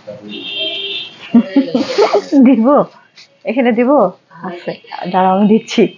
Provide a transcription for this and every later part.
দিব। এখানে দিব? আছে আচ্ছা, দাঁড়াও আমি দিচ্ছি।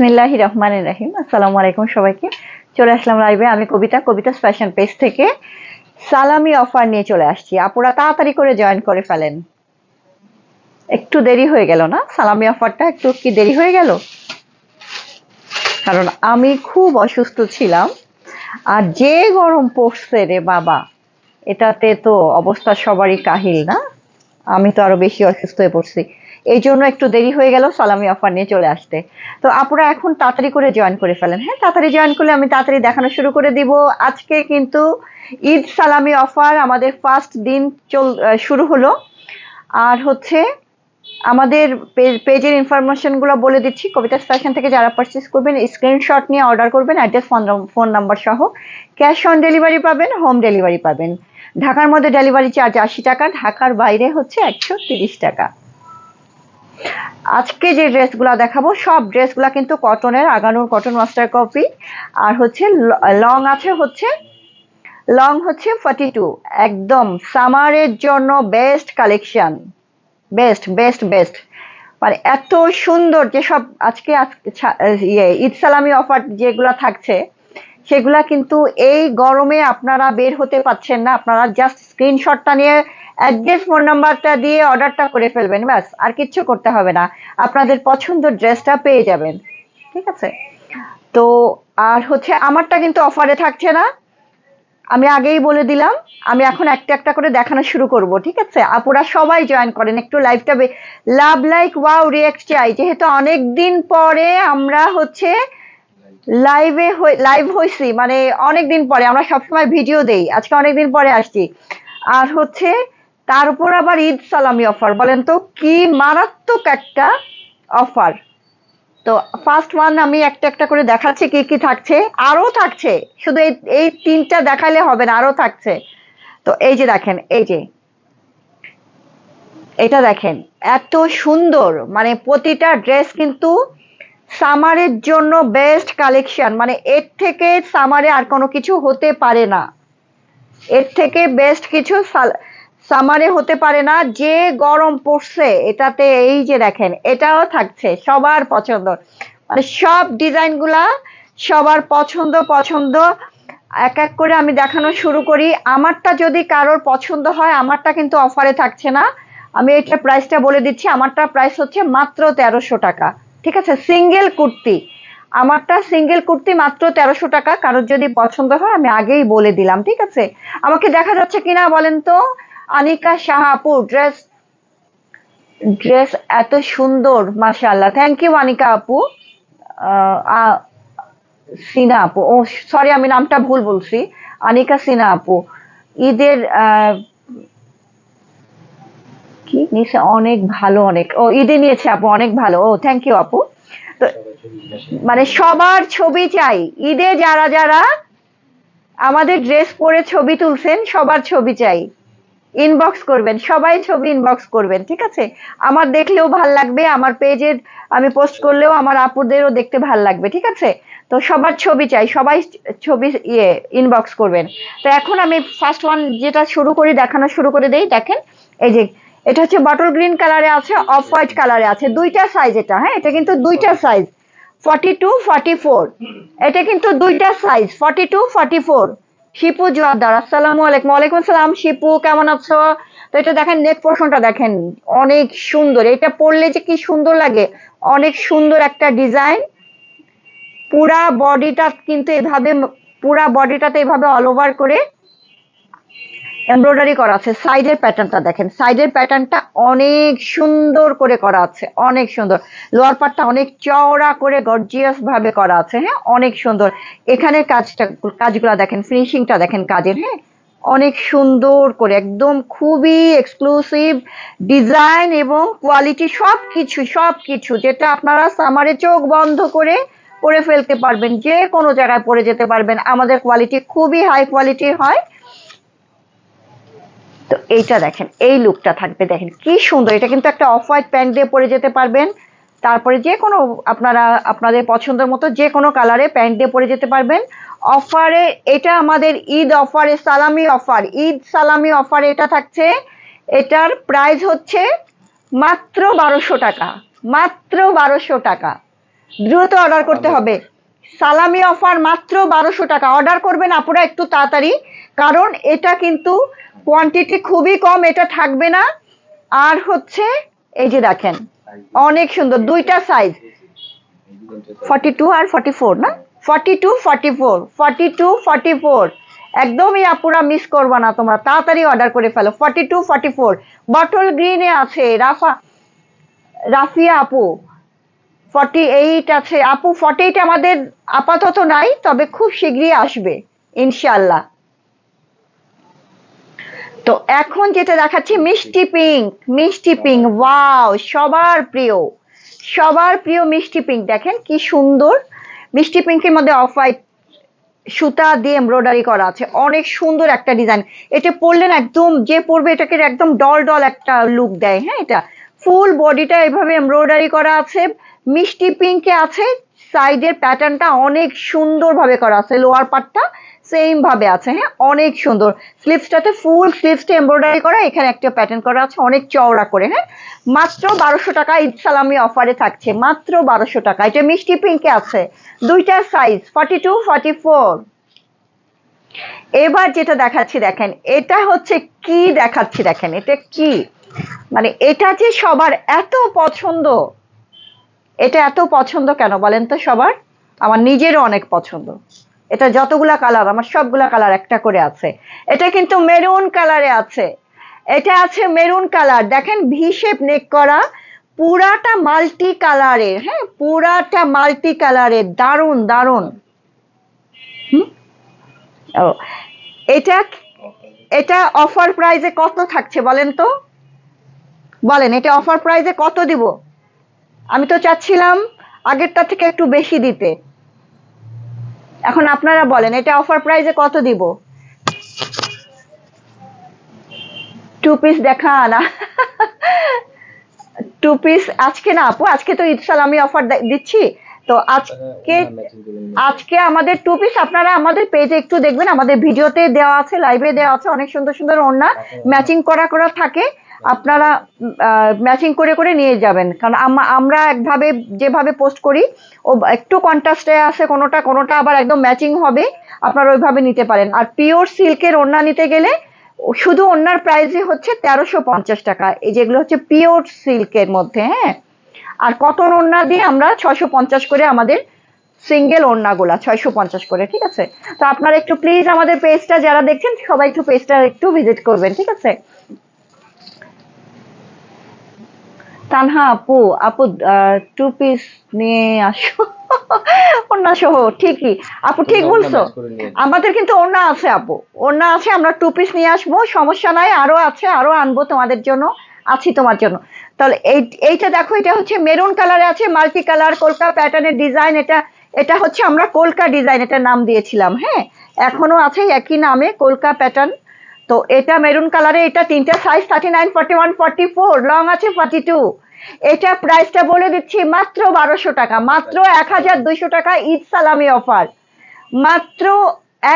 বিসমিল্লাহ রহমান রাহিম। আসসালামু আলাইকুম সবাইকে। চলে আসলাম লাইভে আমি কবিতা কবিতা ফ্যাশন পেজ থেকে সালামি অফার নিয়ে চলে আসছি। আপুরা তাড়াতাড়ি করে জয়েন করে ফেলেন। একটু দেরি হয়ে গেল না? সালামি অফারটা একটু কি দেরি হয়ে গেল? কারণ আমি খুব অসুস্থ ছিলাম। আর যে গরম পড়ছে রে বাবা, এটাতে তো অবস্থা সবারই কাহিল না? আমি তো আরও বেশি অসুস্থ হয়ে পড়ছি। এই জন্য একটু দেরি হয়ে গেল সালামি অফার নিয়ে চলে আসতে। তো আপনারা এখন তাড়াতাড়ি করে জয়েন করে ফেলেন। হ্যাঁ তাড়াতাড়ি জয়েন করলে আমি তাড়াতাড়ি দেখানো শুরু করে দিব। আজকে কিন্তু ঈদ সালামি অফার আমাদের ফার্স্ট দিন চল শুরু হলো। আর হচ্ছে আমাদের পেজের ইনফরমেশনগুলো বলে দিচ্ছি। কবিতা ফ্যাশন থেকে যারা পারচেস করবেন স্ক্রিনশট নিয়ে অর্ডার করবেন অ্যাড্রেস ফোন ফোন নাম্বার সহ। ক্যাশ অন ডেলিভারি পাবেন হোম ডেলিভারি পাবেন। ঢাকার মধ্যে ডেলিভারি চার্জ আশি টাকা, ঢাকার বাইরে হচ্ছে একশো তিরিশ টাকা। আজকে যে ড্রেসগুলো দেখাবো, সব ড্রেসগুলো কিন্তু কটনের, আগানোর কটন মাস্টার কপি। আর হচ্ছে লং আছে হচ্ছে, লং হচ্ছে ফর্টি টু একদম সামারের জন্য best collection best best best মানে এত সুন্দর যেসব আজকে ইয়ে ঈদ সালামি অফার যেগুলো থাকছে, সেগুলা কিন্তু এই গরমে আপনারা বের হতে পারছেন না। আপনারা জাস্ট স্ক্রিনশটটা নিয়ে অ্যাড্রেস, ফোন নাম্বারটা দিয়ে অর্ডারটা করে ফেলবেন, ব্যাস, আর কিচ্ছু করতে হবে না। আপনাদের পছন্দের ড্রেসটা পেয়ে যাবেন, ঠিক আছে? তো, আর হচ্ছে আমারটা কিন্তু অফারে থাকছে না। আমি আগেই বলে দিলাম, আমি এখন একটা একটা করে দেখানো শুরু করব, ঠিক আছে? আপুরা সবাই জয়েন করেন, একটু লাইভটা লাভ লাইক ওয়াও রিয়েক্ট চাই। যেহেতু অনেক দিন পরে আমরা হচ্ছে লাইভে লাইভ হয়েছি মানে অনেক দিন পরে, আমরা সবসময় ভিডিও দেই। আজকে অনেক দিন পরে আসছি। আর হচ্ছে তার উপর আবার ঈদ সালামি অফার বলেন তো, কি মারাত্মক একটা অফার তো ফার্স্ট ওয়ান আমি একটা একটা করে দেখাচ্ছি, কি কি থাকছে? আরও থাকছে, শুধু এই এই তিনটা দেখালে হবে না, আরও থাকছে। তো এই যে দেখেন, এই যে, এটা দেখেন, এত সুন্দর মানে প্রতিটা ড্রেস কিন্তু সামারের জন্য বেস্ট কালেকশন মানে এর থেকে সামারে আর কোনো কিছু হতে পারে না। এর থেকে বেস্ট কিছু সামারে হতে পারে না, যে গরম পড়ছে, এটাতে এই যে দেখেন, এটাও থাকছে, সবার পছন্দ। মানে সব ডিজাইনগুলা সবার পছন্দ পছন্দ। এক এক করে আমি দেখানো শুরু করি। আমারটা যদি কারোর পছন্দ হয়, আমারটা কিন্তু অফারে থাকছে না। আমি এটা প্রাইসটা বলে দিচ্ছি, আমারটা প্রাইস হচ্ছে মাত্র তেরোশো টাকা। ঠিক আছে? সিঙ্গেল কুর্তি। আমারটা সিঙ্গেল কুর্তি মাত্র তেরোশো টাকা। কারোর যদি পছন্দ হয়, আমি আগেই বলে দিলাম, ঠিক আছে? আমাকে দেখা যাচ্ছে কিনা বলেন তো? আনিকা শাহাপুর ড্রেস ড্রেস এত সুন্দর, মাশাআল্লাহ। থ্যাংক ইউ আনিকা আপু। সিনা আপু। ও সরি আমি নামটা ভুল বলছি। আনিকা সিনা আপু। ঈদের কি নিয়েছে? অনেক ভালো, অনেক। ও, ঈদে নিয়েছে আপু, অনেক ভালো। ও থ্যাংক ইউ আপু। তো মানে সবার ছবি চাই। ঈদে যারা যারা আমাদের ড্রেস পরে ছবি তুলছেন, সবার ছবি চাই। ইনবক্স করবেন, সবাই ছবি ইনবক্স করবেন, ঠিক আছে? আমার দেখলেও ভালো লাগবে, আমার পেজে আমি পোস্ট করলেও আমার আপুদেরও দেখতে ভালো লাগবে, ঠিক আছে? তো সবার ছবি চাই, সবাই ছবি ইয়ে ইনবক্স করবেন। তো এখন আমি ফার্স্ট ওয়ান যেটা শুরু করি, দেখানো শুরু করে দেই, দেখেন, এই যে, এটা হচ্ছে বটল গ্রিন কালারে আছে অফ হোয়াইট কালারে আছে, দুইটা সাইজ এটা হ্যাঁ? এটা কিন্তু দুইটা size forty two forty four এটা কিন্তু দুইটা size forty two forty four Shipu Joardar আসসালামু আলাইকুম। ওয়ালাইকুম আসসালাম, শিপু, কেমন আছো? তো এটা দেখেন নেক পোর্শনটা দেখেন, অনেক সুন্দর। এটা পরলে যে কি সুন্দর লাগে, অনেক সুন্দর একটা ডিজাইন। পুরা বডিটা কিন্তু এভাবে, পুরা বডিটাতে এভাবে অল ওভার করে এমব্রয়ডারি করা আছে সাইডের প্যাটার্নটা দেখেন সাইডের প্যাটার্নটা অনেক সুন্দর করে করা আছে, অনেক সুন্দর। লোয়ার পার্টটা অনেক চওড়া করে গর্জিয়াস ভাবে করা আছে হ্যাঁ? অনেক সুন্দর। এখানে কাজটা, কাজগুলো দেখেন ফিনিশিংটা দেখেন কাজের হ্যাঁ? অনেক সুন্দর করে, একদম খুবই এক্সক্লুসিভ ডিজাইন এবং কোয়ালিটি সব কিছু সব কিছু যেটা আপনারা সামারে চোখ বন্ধ করে পরে ফেলতে পারবেন যে কোনো জায়গায় পরে যেতে পারবেন। আমাদের কোয়ালিটি খুবই হাই কোয়ালিটির হয়। তো এইটা দেখেন, এই লুকটা থাকবে, দেখেন কি সুন্দর। এটা কিন্তু একটা অফ হোয়াইট প্যান্ট দিয়ে পরে যেতে পারবেন। তারপরে যে কোনো আপনারা, আপনাদের পছন্দের মতো যে কোনো কালারে প্যান্ট দিয়ে পরে যেতে পারবেন। অফারে এটা আমাদের ঈদ অফারে সালামি অফার ঈদ সালামি অফার এটা থাকছে। এটার প্রাইস হচ্ছে মাত্র বারোশো টাকা। মাত্র বারোশো টাকা। দ্রুত অর্ডার করতে হবে। সালামি অফার মাত্র বারোশো টাকা। অর্ডার করবেন আপুরা একটু তাড়াতাড়ি। কারণ এটা কিন্তু কোয়ান্টিটি খুবই কম, এটা থাকবে না। আর হচ্ছে, এই যে দেখেন, অনেক সুন্দর, দুইটা সাইজ ফর্টি টু আর ফর্টি ফোর না? Forty two forty four forty two forty four একদমই আপুরা মিস করবা না তোমরা, তাড়াতাড়ি অর্ডার করে ফেলো। Forty two forty four bottle গ্রিনে আছে, রাফা, রাফিয়া আপু। ফর্টি এইট আছে। আপু ফর্টি এইট আমাদের আপাতত নাই, তবে খুব শীঘ্রই আসবে ইনশাল্লাহ তো এখন যেটা দেখাচ্ছি মিষ্টি পিঙ্ক। মিষ্টি পিঙ্ক। ওয়াও সবার প্রিয়। সবার প্রিয় মিষ্টি পিঙ্ক। দেখেন কি সুন্দর। মিষ্টি পিঙ্কের মধ্যে অফ হোয়াইট সুতা দিয়ে এমব্রয়ডারি করা আছে। অনেক সুন্দর একটা ডিজাইন। এটা পরলে না একদম যে পরবে এটাকে একদম ডল ডল একটা লুক দেয়। হ্যাঁ এটা। ফুল বডিটা এভাবে এমব্রয়ডারি করা আছে। মিষ্টি পিঙ্কে আছে। সাইডের প্যাটার্নটা অনেক সুন্দরভাবে করা আছে। লোয়ার পার্টটা সেম ভাবে আছে হ্যাঁ? অনেক সুন্দর। স্লিভসটাতে ফুল স্লিভসটা এমব্রয়ডারি করা, এখানে একটা প্যাটার্ন করা আছে, অনেক চওড়া করে হ্যাঁ? মাত্র বারোশো টাকা ঈদ সালামি অফারে থাকছে, মাত্র বারোশো টাকা। এটা মিষ্টি পিঙ্কে আছে, দুইটা size forty two forty four এবার যেটা দেখাচ্ছি, দেখেন, এটা হচ্ছে কি দেখাচ্ছি, দেখেন, এটা কি? মানে এটা যে সবার এত পছন্দ। এটা এত পছন্দ কেন বলেন তো সবার? আমার নিজেরও অনেক পছন্দ। এটা যতগুলা কালার, আমার সবগুলা কালার একটা করে আছে। এটা কিন্তু মেরুন কালারে আছে। এটা আছে মেরুন কালার। দেখেন ভি শেপ নেক করা পুরাটা মাল্টি কালারের হ্যাঁ পুরাটা মাল্টি কালারের দারুণ দারুণ হুম? ও, এটা এটা অফার প্রাইজে কত থাকছে বলেন তো? বলেন, এটা অফার প্রাইজে কত দিব? আমি তো চাচ্ছিলাম আগেরটা থেকে একটু বেশি দিতে। এখন আপনারা বলেন এটা অফার প্রাইজে কত দিব? টু পিস দেখা না টু পিস আজকে না আপু আজকে তো ঈদ সালামি অফার দিচ্ছি। তো আজকে আজকে আমাদের টু পিস আপনারা আমাদের পেজে একটু দেখবেন আমাদের ভিডিওতে দেওয়া আছে লাইভে দেওয়া আছে অনেক সুন্দর সুন্দর ওড়না ম্যাচিং করা করা থাকে। আপনারা ম্যাচিং করে করে নিয়ে যাবেন। কারণ আম- আমরা একভাবে যেভাবে পোস্ট করি, ও একটু কন্ট্রাস্টে আছে কোনোটা কোনোটা আবার একদম ম্যাচিং হবে, আপনারা ওইভাবে নিতে পারেন। আর পিওর সিল্কের ওড়না নিতে গেলে শুধু ওড়নার প্রাইসই হচ্ছে তেরোশো পঞ্চাশ টাকা, এই যেগুলো হচ্ছে পিওর সিল্কের মধ্যে হ্যাঁ? আর কটন ওড়না দিয়ে আমরা ছয়শো পঞ্চাশ করে আমাদের সিঙ্গেল ওড়নাগুলা, ছয়শো পঞ্চাশ করে, ঠিক আছে? তো আপনারা একটু প্লিজ আমাদের পেজটা যারা দেখছেন, সবাই একটু পেজটা একটু ভিজিট করবেন, ঠিক আছে? তানহা আপু আপু টু পিস নিয়ে আসো। ওড়না সহ ঠিকই। আপু ঠিক বলছো? আমাদের কিন্তু ওড়না আছে আপু। ওনা আছে আমরা টু পিস নিয়ে আসব। সমস্যা নাই আরও আছে আরও আনব তোমাদের জন্য। আছি তোমার জন্য। তাহলে এই এইটা দেখো এটা হচ্ছে মেরুন কালারে আছে মাল্টি কালার কলকা প্যাটার্নের ডিজাইন এটা এটা হচ্ছে আমরা কলকা ডিজাইন এটা নাম দিয়েছিলাম হ্যাঁ? এখনও আছে একই নামে কলকা প্যাটার্ন তো এটা মেরুন কালারে এটা তিনটা size thirty nine forty one forty four long আছে ফর্টি টু এটা প্রাইসটা বলে দিচ্ছি মাত্র বারোশো টাকা, মাত্র এক হাজার দুইশো টাকা ঈদ সালামি অফার মাত্র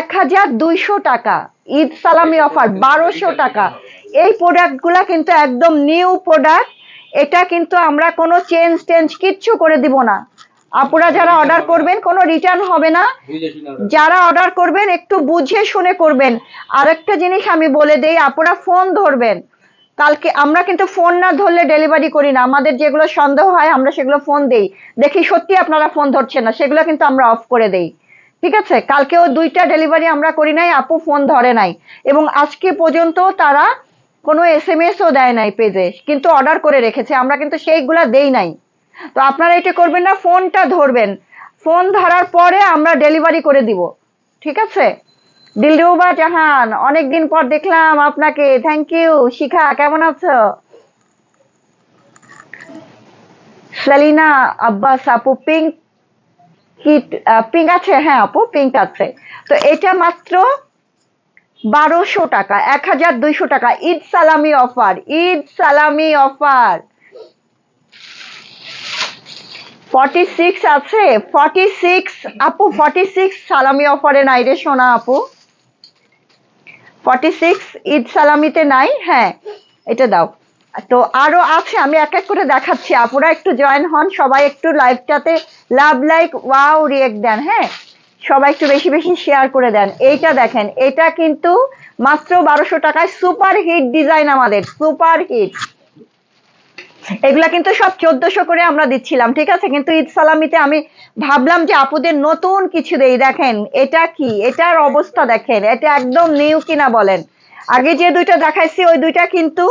এক হাজার দুইশো টাকা ঈদ সালামি অফার বারোশো টাকা। এই প্রোডাক্টগুলো কিন্তু একদম নিউ প্রোডাক্ট এটা কিন্তু আমরা কোনো চেঞ্জ টেঞ্জ কিচ্ছু করে দিব না। আপুরা যারা অর্ডার করবেন, কোনো রিটার্ন হবে না। যারা অর্ডার করবেন, একটু বুঝে শুনে করবেন। আরেকটা জিনিস আমি বলে দেই, আপুরা ফোন ধরবেন। কালকে আমরা কিন্তু ফোন না ধরলে ডেলিভারি করি না। আমাদের যেগুলো সন্দেহ হয়, আমরা সেগুলো ফোন দেই। দেখি সত্যি আপনারা ফোন ধরছেন না, সেগুলো কিন্তু আমরা অফ করে দেই। ঠিক আছে? কালকেও দুইটা ডেলিভারি আমরা করি নাই, আপু ফোন ধরে নাই। এবং আজকে পর্যন্ত তারা কোনো এস এম এসও দেয় নাই পেজে কিন্তু অর্ডার করে রেখেছে। আমরা কিন্তু সেইগুলা দেই নাই। তো আপনারা এটা করবেন না, ফোনটা ধরবেন। ফোন ধরার পরে আমরা ডেলিভারি করে দিব। ঠিক আছে? দিলরুবা জাহান, অনেকদিন পর দেখলাম আপনাকে। থ্যাংক ইউ শিখা, কেমন আছো? সেলিনা আব্বাস আপু পিঙ্ক কি পিঙ্ক আছে? হ্যাঁ আপু, পিঙ্ক আছে। তো এটা মাত্র বারোশো টাকা, এক হাজার দুইশো টাকা। ঈদ সালামি অফার, ঈদ সালামি অফার। ফর্টি সিক্স আছে ফর্টি সিক্স আপু ফর্টি সিক্স সালামি অফারে নাই রে সোনা আপু। ফর্টি সিক্স ঈদ সালামিতে নাই হ্যাঁ এটা দাও। তো আরও আছে, আমি এক এক করে দেখাচ্ছি, আপুরা একটু জয়েন হন, সবাই একটু লাইভটাতে লাভ লাইক ওয়াও রিয়েক্ট দেন হ্যাঁ? সবাই একটু বেশি বেশি শেয়ার করে দেন। এইটা দেখেন, এটা কিন্তু মাত্র বারোশো টাকায় সুপার হিট ডিজাইন আমাদের সুপার হিট এগুলা কিন্তু সব চোদ্দশো করে আমরা দিচ্ছিলাম, ঠিক আছে? কিন্তু ঈদ সালামিতে আমি ভাবলাম যে আপুদের নতুন কিছু দেই, দেখেন, এটা কি? এটার অবস্থা দেখেন, এটা একদম নিউ কিনা বলেন। আগে যে দুইটা দেখাইছি, ওই দুইটা কিন্তু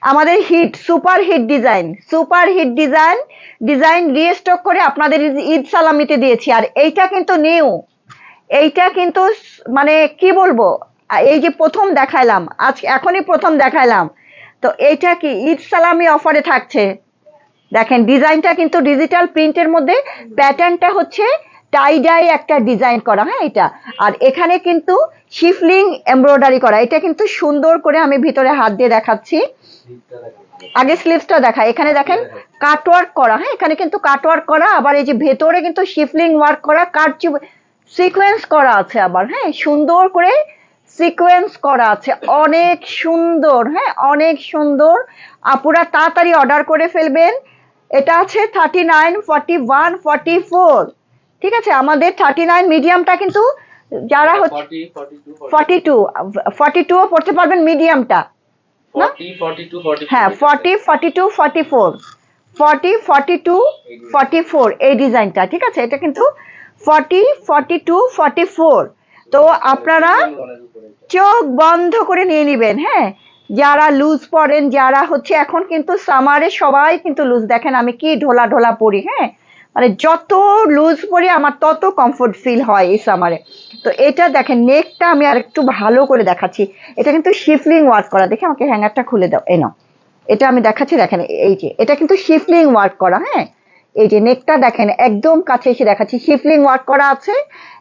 আমাদের hit super hit design super hit design design restock করে আপনাদের ঈদ- সালামিতে দিয়েছি। আর এইটা কিন্তু নিউ এইটা কিন্তু মানে কি বলব? এই যে প্রথম দেখাইলাম, আজ এখনই প্রথম দেখাইলাম। তো এইটা কি ঈদ সালামি অফারে থাকছে? দেখেন, ডিজাইনটা কিন্তু ডিজিটাল প্রিন্টের মধ্যে প্যাটার্নটা হচ্ছে টাইডাই একটা ডিজাইন করা হ্যাঁ এটা। আর এখানে কিন্তু শিফলিং এমব্রয়ডারি করা, এটা কিন্তু সুন্দর করে আমি ভিতরে হাত দিয়ে দেখাচ্ছি। আগে স্লিভসটা দেখা, এখানে দেখেন কাটওয়ার্ক করা হ্যাঁ এখানে কিন্তু কাটওয়ার্ক করা, আবার এই যে ভেতরে কিন্তু শিফলিং ওয়ার্ক করা কাট সিকোয়েন্স করা আছে আবার হ্যাঁ সুন্দর করে সিকোয়েন্স করা আছে। অনেক সুন্দর হ্যাঁ? অনেক সুন্দর। আপুরা তাড়াতাড়ি অর্ডার করে ফেলবেন। এটা আছে thirty nine forty one forty four ঠিক আছে? আমাদের থার্টি নাইন মিডিয়ামটা কিন্তু যারা হচ্ছে ফর্টি টু ফর্টি টুও পড়তে পারবেন মিডিয়ামটা হ্যাঁ forty forty two forty four forty forty two forty four এই ডিজাইনটা ঠিক আছে? এটা কিন্তু forty forty two forty four তো আপনারা চোখ বন্ধ করে নিয়ে নিবেন হ্যাঁ? যারা লুজ পরেন, যারা হচ্ছে এখন কিন্তু সামারে সবাই কিন্তু লুজ দেখেন আমি কি ঢোলা ঢোলা পরি হ্যাঁ? মানে যত লুজ পরি, আমার তত কমফোর্ট ফিল হয় এই সামারে তো এটা দেখেন নেকটা আমি আর একটু ভালো করে দেখাচ্ছি। এটা কিন্তু শিফলিং ওয়ার্ক করা। দেখে আমাকে হ্যাঙ্গারটা খুলে দাও, এই নাও। এটা আমি দেখাচ্ছি, দেখেন, এই যে, এটা কিন্তু শিফলিং ওয়ার্ক করা হ্যাঁ? এই যে নেকটা দেখেন, একদম কাছে এসে দেখাচ্ছি শিফলিং ওয়ার্ক করা আছে।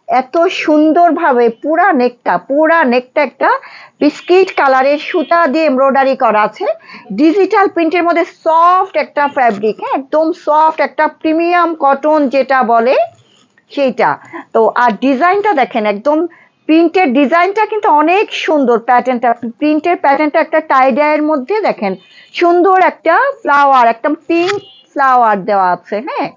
এত সুন্দরভাবে পুরা নেকটা পুরা নেকটা একটা বিস্কিট কালারের সুতা দিয়ে এমব্রয়ডারি করা আছে। ডিজিটাল প্রিন্টের মধ্যে সফট একটা ফ্যাব্রিক হ্যাঁ একদম সফট একটা প্রিমিয়াম কটন যেটা বলে সেইটা। তো আর ডিজাইনটা দেখেন, একদম প্রিন্টের ডিজাইনটা কিন্তু অনেক সুন্দর প্যাটার্নটা, প্রিন্টের প্যাটার্নটা একটা টাইডায়ের মধ্যে দেখেন সুন্দর একটা ফ্লাওয়ার একদম পিঙ্ক ফ্লাওয়ার দেওয়া আছে হ্যাঁ।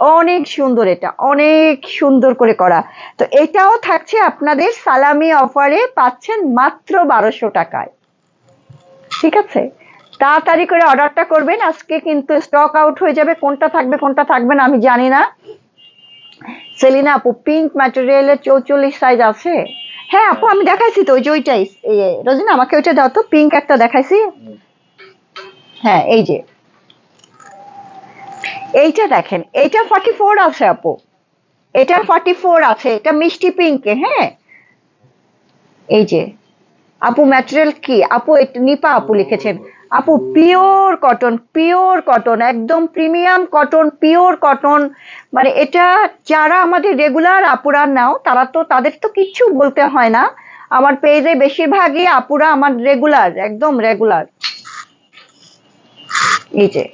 অনেক সুন্দর এটা, অনেক সুন্দর করে করা। তো এটাও থাকছে আপনাদের সালামি অফারে পাচ্ছেন মাত্র বারোশো টাকায়। ঠিক আছে? তাড়াতাড়ি করে অর্ডারটা করবেন, আজকে কিন্তু স্টক আউট হয়ে যাবে, কোনটা থাকবে কোনটা থাকবে না আমি জানি না। সেলিনা আপু পিঙ্ক ম্যাটেরিয়ালের চৌচল্লিশ সাইজ আছে? হ্যাঁ আপু, আমি দেখাইছি তো, ওই যে ওইটাই রোজিনা আমাকে ওইটা দাও তো পিঙ্ক একটা দেখাইছি। হ্যাঁ এই যে। এইটা দেখেন, এইটা ফর্টি ফোর আছে আপু। এটা ফর্টি ফোর আছে, এটা মিষ্টি পিঙ্কে হ্যাঁ? এই যে, আপু ম্যাটেরিয়াল কি? আপু এটা নিপা আপু লিখেছেন। আপু পিওর কটন পিওর কটন একদম প্রিমিয়াম কটন পিওর কটন মানে এটা যারা আমাদের রেগুলার আপুরা নাও, তারা তো, তাদের তো কিচ্ছু বলতে হয় না। আমার পেজে বেশিরভাগই আপুরা আমার রেগুলার একদম রেগুলার এই যে,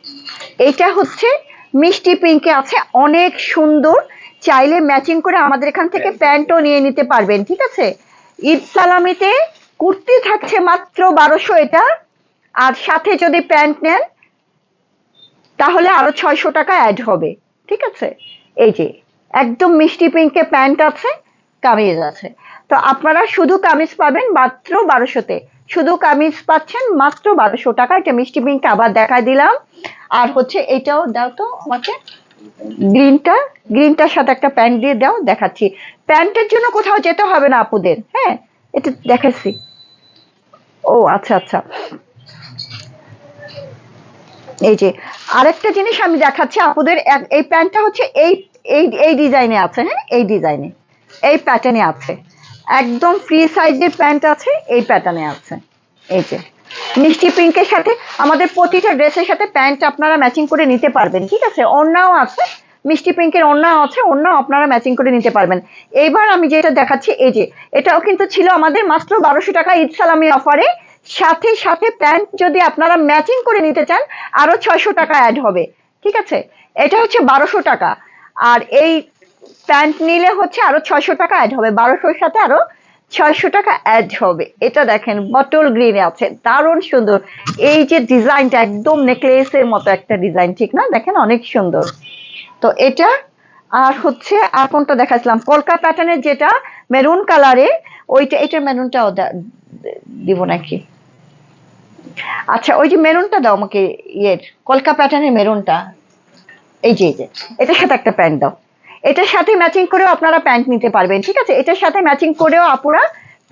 এইটা হচ্ছে মিষ্টি পিঙ্কে আছে অনেক সুন্দর। চাইলে ম্যাচিং করে আমাদের এখান থেকে প্যান্টও নিয়ে নিতে পারবেন ঠিক আছে? ঈদ সালামিতে কুর্তি থাকছে মাত্র বারোশো এটা। আর সাথে যদি প্যান্ট নেন তাহলে আরও ছয়শো টাকা অ্যাড হবে ঠিক আছে? এই যে একদম মিষ্টি পিঙ্কে প্যান্ট আছে কামিজ আছে। তো আপনারা শুধু কামিজ পাবেন মাত্র বারোশোতে। শুধু কামিজ পাচ্ছেন মাত্র বারোশো টাকা। এটা মিষ্টি পিঙ্ক আবার দেখাই দিলাম। আর হচ্ছে এটাও দাও তো আমাকে। গ্রিনটা গ্রিনটার সাথে একটা প্যান্ট দিয়ে দাও, দেখাচ্ছি। প্যান্টের জন্য কোথাও যেতে হবে না আপুদের হ্যাঁ? এটা দেখাচ্ছি। ও আচ্ছা আচ্ছা। এই যে, আরেকটা জিনিস আমি দেখাচ্ছি আপুদের এই প্যান্টটা হচ্ছে এই এই এই ডিজাইনে আছে হ্যাঁ? এই ডিজাইনে এই প্যাটার্নে আছে। একদম ফ্রি সাইজের প্যান্ট আছে, এই প্যাটার্নে আছে। এই যে মিষ্টি পিঙ্কের সাথে আমাদের প্রতিটা ড্রেসের সাথে প্যান্ট আপনারা ম্যাচিং করে নিতে পারবেন, ঠিক আছে? অন্যও আছে, মিষ্টি পিঙ্কের ওড়না আছে ওড়না আপনারা ম্যাচিং করে নিতে পারবেন। এইবার আমি যেটা দেখাচ্ছি, এই যে, এটাও কিন্তু ছিল আমাদের মাত্র বারোশো টাকা ঈদ সালামি অফারে। সাথে সাথে প্যান্ট যদি আপনারা ম্যাচিং করে নিতে চান, আরও ছয়শো টাকা অ্যাড হবে, ঠিক আছে? এটা হচ্ছে বারোশো টাকা। আর এই প্যান্ট নিলে হচ্ছে আরও ছয়শো টাকা অ্যাড হবে, বারোশোর সাথে আরও ছয়শো টাকা অ্যাড হবে। এটা দেখেন বটল গ্রিনে আছে। দারুণ সুন্দর। এই যে ডিজাইনটা একদম নেকলেসের মতো একটা ডিজাইন ঠিক না? দেখেন অনেক সুন্দর। তো এটা, আর হচ্ছে আর কোনটা দেখাচ্ছিলাম কলকা প্যাটার্নের যেটা মেরুন কালারে ওইটা, এটা মেরুনটাও দিব নাকি? আচ্ছা ওই যে মেরুনটা দাও আমাকে ইয়ের কলকা প্যাটার্নের মেরুনটা এই যে এই যে, এটার সাথে একটা প্যান্ট দাও। এটার সাথে ম্যাচিং করেও আপনারা প্যান্ট নিতে পারবেন, ঠিক আছে? এটার সাথে ম্যাচিং করেও আপুরা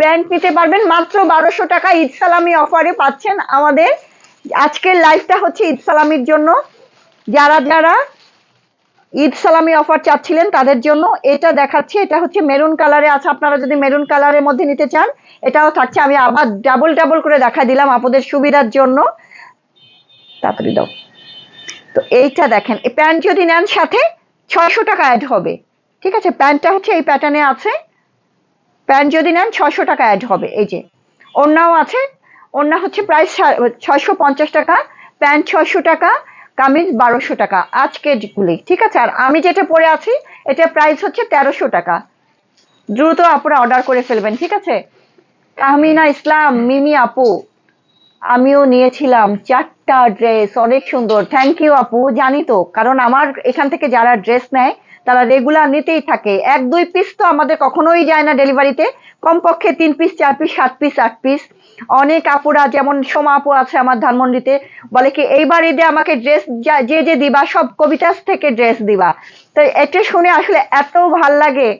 প্যান্ট নিতে পারবেন। মাত্র বারোশো টাকা ঈদ সালামি অফারে পাচ্ছেন আমাদের। আজকের লাইফটা হচ্ছে ঈদ সালামির জন্য। যারা যারা ঈদ সালামি অফার চাচ্ছিলেন তাদের জন্য এটা দেখাচ্ছি। এটা হচ্ছে মেরুন কালারে আছে। আপনারা যদি মেরুন কালারের মধ্যে নিতে চান, এটাও থাকছে। আমি আবার ডাবল ডাবল করে দেখা দিলাম আপনাদের সুবিধার জন্য। তাড়াতাড়ি দাও। তো এইটা দেখেন। এই প্যান্ট যদি নেন সাথে ছয়শো টাকা অ্যাড হবে। ঠিক আছে? প্যান্টটা হচ্ছে এই প্যাটার্নে আছে। প্যান্ট যদি নেন, ছয়শো টাকা অ্যাড হবে। এই যে, ওড়নাও আছে। ওড়না হচ্ছে প্রায় ছয়শো পঞ্চাশ টাকা, প্যান্ট ছয়শো টাকা, কামিজ বারোশো টাকা। আজকের গুলি, ঠিক আছে? আর আমি যেটা পরে আছি, এটা প্রাইস হচ্ছে তেরোশো টাকা। দ্রুত আপুরা অর্ডার করে ফেলবেন, ঠিক আছে? তাহমিনা ইসলাম, মিমি আপু। আমিও নিয়েছিলাম চারটা ড্রেস অনেক সুন্দর। থ্যাংক ইউ আপু, জানি তো। কারণ আমার এখান থেকে যারা ড্রেস নেয়, তারা রেগুলার নিতেই থাকে। এক, দুই পিস তো আমাদের কখনোই যায় না ডেলিভারিতে। কমপক্ষে তিন পিস চার পিস সাত পিস আট পিস অনেক আপুরা, যেমন সোমা আপু আছে আমার ধানমন্ডিতে, বলে কি, এইবার ঈদে আমাকে ড্রেস যে যে দিবা, সব কবিতাস থেকে ড্রেস দিবা। তো এটা শুনে আসলে এত ভালো লাগে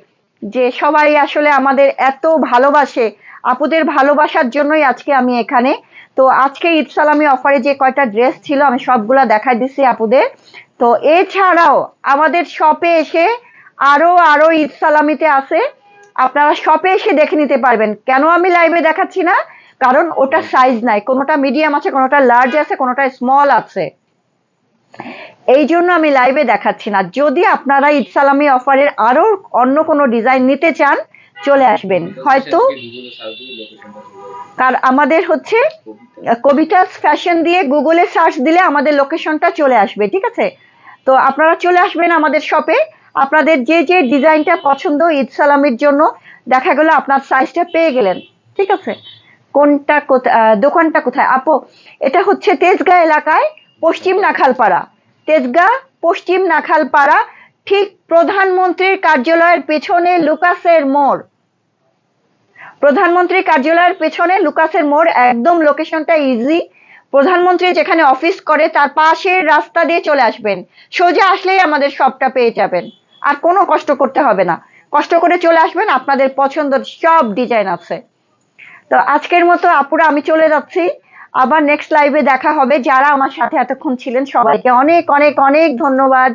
যে সবাই আসলে আমাদের এত ভালোবাসে। আপুদের ভালোবাসার জন্যই আজকে আমি এখানে তো আজকে ঈদ সালামি অফারে যে কয়টা ড্রেস ছিল, আমি সবগুলা দেখাই দিচ্ছি আপুদের। তো এছাড়াও আমাদের শপে এসে আরও আরও ঈদ সালামিতে আছে। আপনারা শপে এসে দেখে নিতে পারবেন। কেন আমি লাইভে দেখাচ্ছি না? কারণ ওটা সাইজ নাই। কোনোটা মিডিয়াম আছে, কোনোটা লার্জ আছে, কোনোটা স্মল আছে। এই জন্য আমি লাইভে দেখাচ্ছি না। যদি আপনারা ঈদ সালামি অফারের আরও অন্য কোনো ডিজাইন নিতে চান চলে আসবেন। হয়তো কার আমাদের হচ্ছে, কবিতাস ফ্যাশন দিয়ে গুগলে সার্চ দিলে আমাদের লোকেশনটা চলে আসবে, ঠিক আছে? তো আপনারা চলে আসবেন আমাদের শপে। আপনাদের যে যে ডিজাইনটা পছন্দ, ঈদ সালামের জন্য দেখা গেল আপনার সাইজটা পেয়ে গেলেন, ঠিক আছে? কোনটা কোথায় দোকানটা কোথায়? আপু, এটা হচ্ছে তেজগাঁ এলাকায় পশ্চিম নাখালপাড়া। তেজগাঁ, পশ্চিম নাখালপাড়া ঠিক প্রধানমন্ত্রীর কার্যালয়ের পেছনে লুকাসের মোড়। প্রধানমন্ত্রী কার্যালয়ের পেছনে লুকাসের মোড়, একদম লোকেশনটা ইজি প্রধানমন্ত্রী যেখানে অফিস করে, তার পাশের রাস্তা দিয়ে চলে আসবেন। সোজা আসলেই আমাদের সবটা পেয়ে যাবেন। আর কোনো কষ্ট করতে হবে না। কষ্ট করে চলে আসবেন, আপনাদের পছন্দের সব ডিজাইন আছে। তো আজকের মতো আপুরা, আমি চলে যাচ্ছি। আবার নেক্সট লাইভে দেখা হবে। যারা আমার সাথে এতক্ষণ ছিলেন, সবাইকে অনেক অনেক অনেক ধন্যবাদ।